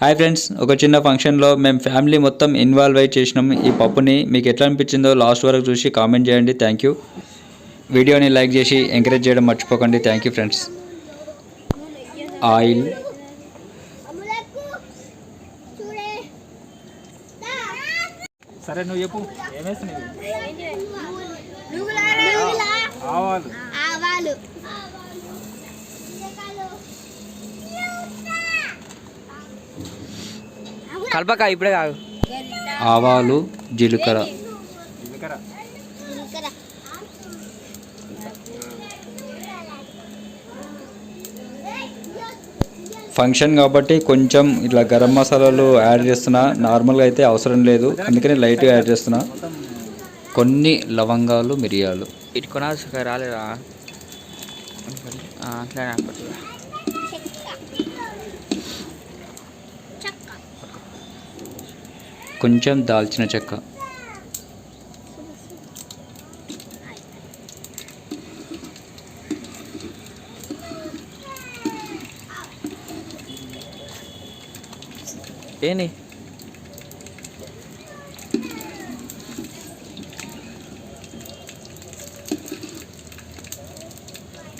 Hi friends ఒక చిన్న ఫంక్షన్లో మేము ఫ్యామిలీ మొత్తం ఇన్వాల్వ్ అయి చేసినాం. ఈ పప్పుని మీకు ఎట్లా అనిపించిందో లాస్ట్ వరకు చూసి కామెంట్ చేయండి. థ్యాంక్ యూ వీడియోని లైక్ చేసి ఎంకరేజ్ చేయడం మర్చిపోకండి. థ్యాంక్ యూ ఫ్రెండ్స్ ఆయిల్ చూడే సరే నువ్వు చెప్పు. ఏమేసినవి ఆవాలు. ఆవాలు. కలపక ఇప్పుడే కాదు. ఆవాలు జీలకర్ర. ఫంక్షన్ కాబట్టి కొంచెం ఇట్లా గరం మసాలాలు యాడ్ చేస్తున్నా. నార్మల్గా అయితే అవసరం లేదు. అందుకని లైట్గా యాడ్ చేస్తున్నా. కొన్ని లవంగాలు మిరియాలు. ఇటు కొనాల్సి రాలేదా? అట్లనే అప్పట్లో చెక్క కొంచెం దాల్చిన చెక్క. ఏంటి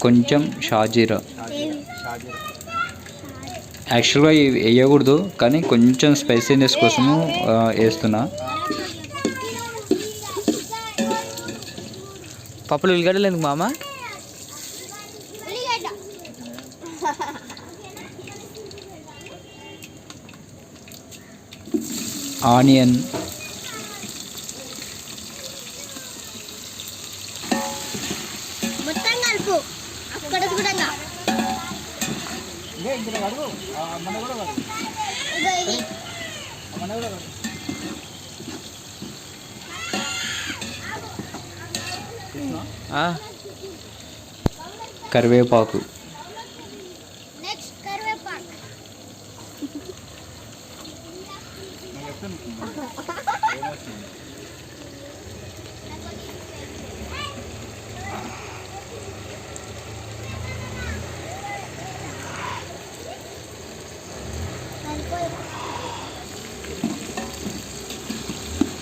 కొంచెం షాజీరా. షాజీరా. యాక్చువల్గా ఇవి వేయకూడదు కానీ కొంచెం స్పైసీనెస్ కోసము వేస్తున్నా. పప్పులు ఉల్లిగడ్డలు ఎందుకు మామ? ఆనియన్. మొత్తం కలుపు. అక్కడ కూడా ఇందులో కడుగు కూడా కడుగు కూడా కడుగు కరివేపాకు. నెక్స్ట్ కరివేపాకు నేను చెప్తాను ఏమొస్తుంది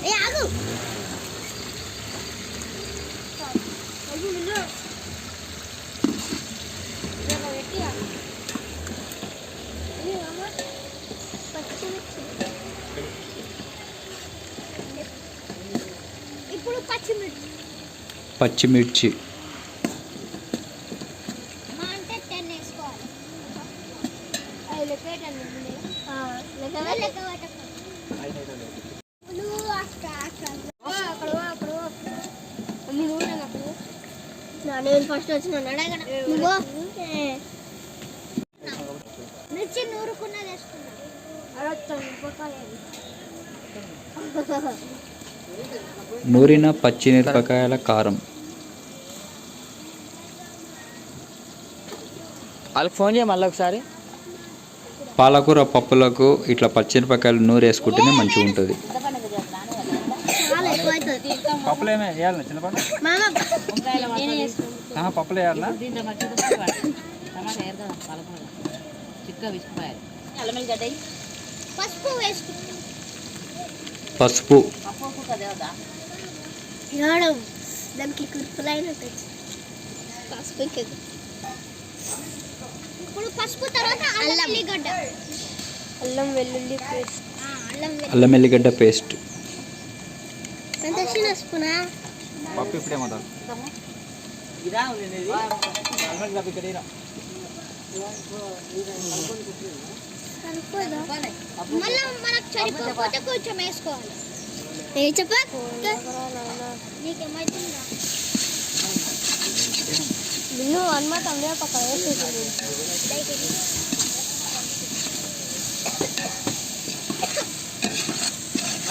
ఏ ఆగు ఇప్పుడు పచ్చిమిర్చి పచ్చిమిర్చి మా అంటే టెన్ వేసుకోవాలి అది లెక్క పెట్టండి లెక్క లెక్క పెట్టండి ఐదు ఐదు లేదు నువ్వు అక్కడ అక్కడ అక్కడ అక్కడ నువ్వు నాకు నేను ఫస్ట్ వచ్చిన నువ్వు మిర్చి వేసుకున్నా నూరిన పచ్చిమిరపకాయల కారం. వాళ్ళకి ఫోన్ చేయ మళ్ళీ ఒకసారి. పాలకూర పప్పులకు ఇట్లా పచ్చిమిరపకాయలు నూరు వేసుకుంటేనే మంచిగా ఉంటుంది. పప్పులు ఏమే పప్పులు వేయాలన్నా దీంట్లో మట్టి టమాటా పలకూర చిక్క విసుకుపోయాలి అల్లం గడ్డ పసుపు వేసుకుంటాం. పసుపు. పప్పు కదా దానికి కురుకులైనట్టు పసుపు కదా ఇప్పుడు పసుపు తర్వాత అల్లం వెల్లిగడ్డ. అల్లం వెల్లుల్లి పేస్ట్. అల్లం ఎల్లిగడ్డ పేస్ట్. స్పూనా? పప్పు ఇప్పుడేమవుతారు ఇదా మళ్ళీ మనకు సరిపోతే కొంచెం వేసుకోవాలి. ఏ చెప్ప? నీకేమైతుందా? నువ్వు పక్కన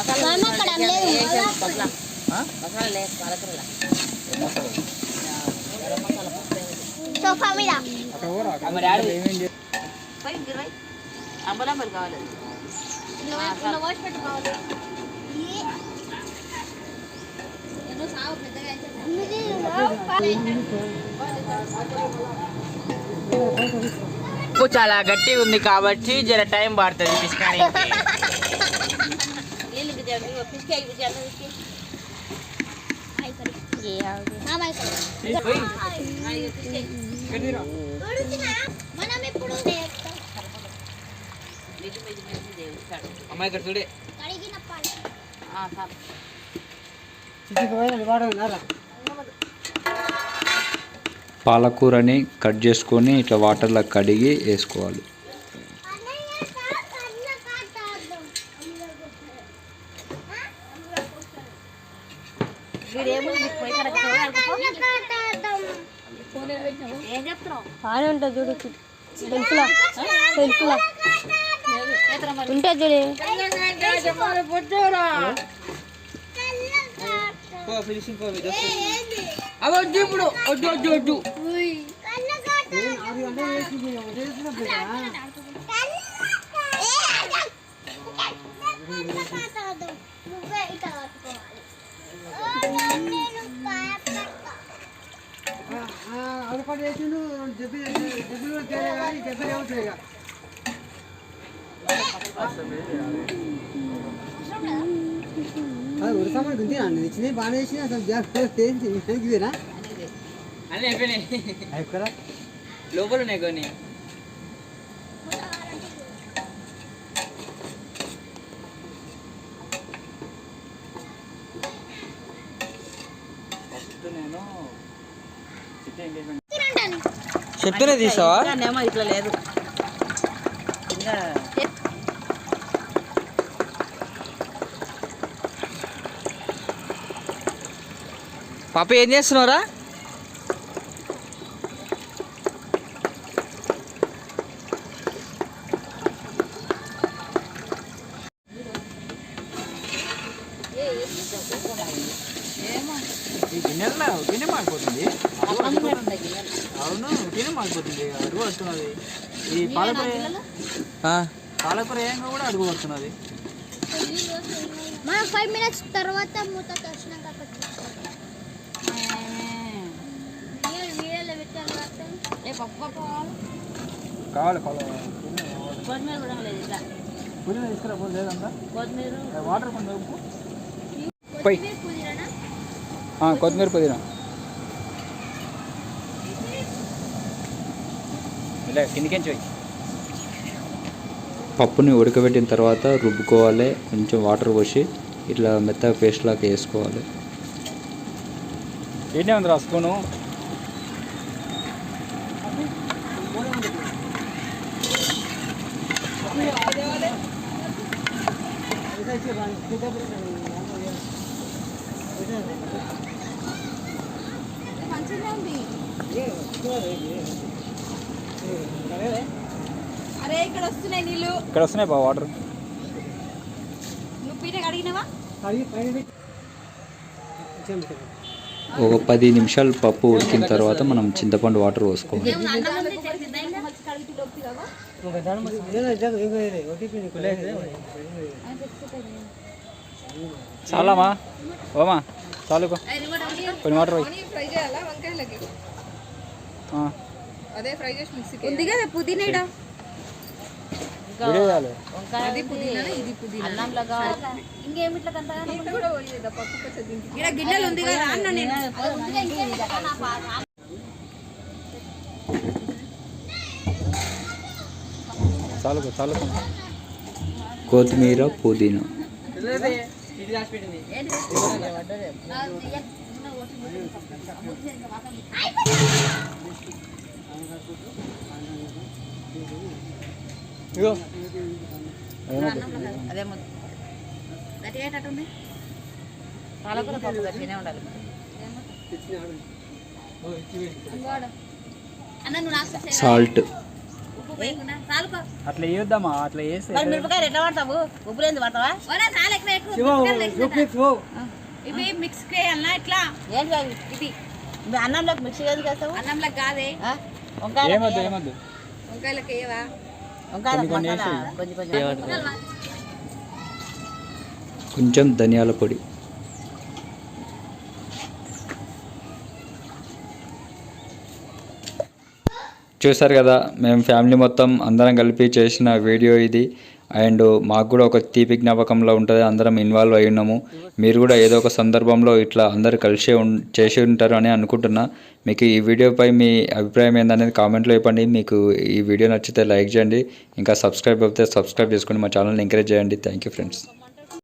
అక్కడ లేదు. మసాలా పలకూరలా సోఫా మీద అక్కడ కూడా అక్కడ మరి ఆడ- ఏమేం చేయాలి పోయి ఇరవై అంబలాంబలు కావాలి పప్పు చాలా గట్టిగా ఉంది కాబట్టి జర టైం పడుతుంది పిసుకానికి నీళ్ళు ఇంకా జర పిసికి అయిపోయి అన్నం పిసికి. మనం ఇప్పుడు నేర్పుతాం. మిగి మిగి మిగి దేవుడు కాడు. అమ్మాయి ఇక్కడ చూడే పాలకూరని కట్ చేసుకొని ఇట్లా వాటర్లో కడిగి వేసుకోవాలి వీడేమో నీకు పోయి కాడ కూర అనుకో. ఏం చెప్తున్నావు బాగానే ఉంటుంది చూడు సెల్ఫ్లా సెల్ఫ్లా ఉంటుంది చూడు ఫినిషింగ్ పో అవి వద్దు ఇప్పుడు వద్దు వద్దు వద్దు అన్నీ అయిపోయినాయి లోపల ఉన్నాయి కొన్ని. చెప్తూనే తీసావా? ఏమో ఇట్లా లేదు. పాప ఏం చేస్తున్నావురా? ఈ గిన్నెల్లో గిన్నె మారిపోతుంది అవును గిన్నె మారిపోతుంది అడుగు వస్తున్నది. ఈ పాలకూర ఆ, పాలకూర ఏంగా కూడా అడుగు వస్తున్నది. మనం ఫైవ్ మినిట్స్ తర్వాత మూత కావాలి. కావాలి కొత్తిమీర కూడా లేదు ఇట్లా. పుదీనా తీసుకురా పోదు లేదంతా కొత్తిమీర. వాటర్ కొంచెం కొత్తిమీర పుదీనా. ఇలా కిందికించి పప్పుని ఉడకబెట్టిన తర్వాత రుబ్బుకోవాలి కొంచెం వాటర్ పోసి ఇట్లా మెత్తగా పేస్ట్ లాగా వేసుకోవాలి. ఏంటి ఉంది రా స్పూను? అరే ఇక్కడ వస్తున్నాయి నీళ్ళు. ఇక్కడ వస్తున్నాయి బా వాటర్. నువ్వు పీట అడిగినావా? ఒక పది నిమిషాలు పప్పు ఉడికిన తర్వాత మనం చింతపండు వాటర్ పోసుకోవాలి. చాలామా ఓమా చాలుకో. కొన్ని వాటర్ పోయి. అదే ఫ్రై చేసి మిక్సీకి ఉంది కదా పుదీనా ఈడ. వీడియో చేయాలి వంకాయ అది పుదీనా ఇది పుదీనా. అన్నంలో కావాలి. ఇంకేమి ఇట్లా కంతగా ఇంత కూడా పోయేదా పప్పు కొంచెం దీనికి ఇక్కడ గిన్నెలు ఉంది కదా అన్న నేను. చాలుకో చాలుకో. కొత్తిమీర పుదీనా. ఇది అదే పాలకూర పప్పు గట్టిగానే ఉండాలి అన్న సాల్ట్. అట్లా వేయొద్దామా అట్లా వేస్తే మరి మిరపకాయలు ఎట్లా పడతావు ఉప్పు లేదు పడతావా చాలా ఎక్కువ ఇవి మిక్స్ చేయాలనా ఇట్లా? ఏంటి ఇది అన్నంలోకి మిక్స్ ఎందుకు వేస్తావు? అన్నంలో కాదే. ఏమొద్దు ఏమొద్దు. వంకాయలకి కొంచెం ధనియాల పొడి. చూసారు కదా మేము ఫ్యామిలీ మొత్తం అందరం కలిపి చేసిన వీడియో ఇది. అండ్ మాకు కూడా ఒక తీపి జ్ఞాపకంలో ఉంటుంది అందరం ఇన్వాల్వ్ అయి ఉన్నాము. మీరు కూడా ఏదో ఒక సందర్భంలో ఇట్లా అందరు కలిసి ఉన్ చేసి ఉంటారు అని అనుకుంటున్నా. మీకు ఈ వీడియోపై మీ అభిప్రాయం ఏందనేది కామెంట్లో ఇవ్వండి మీకు ఈ వీడియో నచ్చితే లైక్ చేయండి. ఇంకా సబ్స్క్రైబ్ అయితే సబ్స్క్రైబ్ చేసుకోండి మా ఛానల్ని ఎంకరేజ్ చేయండి. Thank you friends.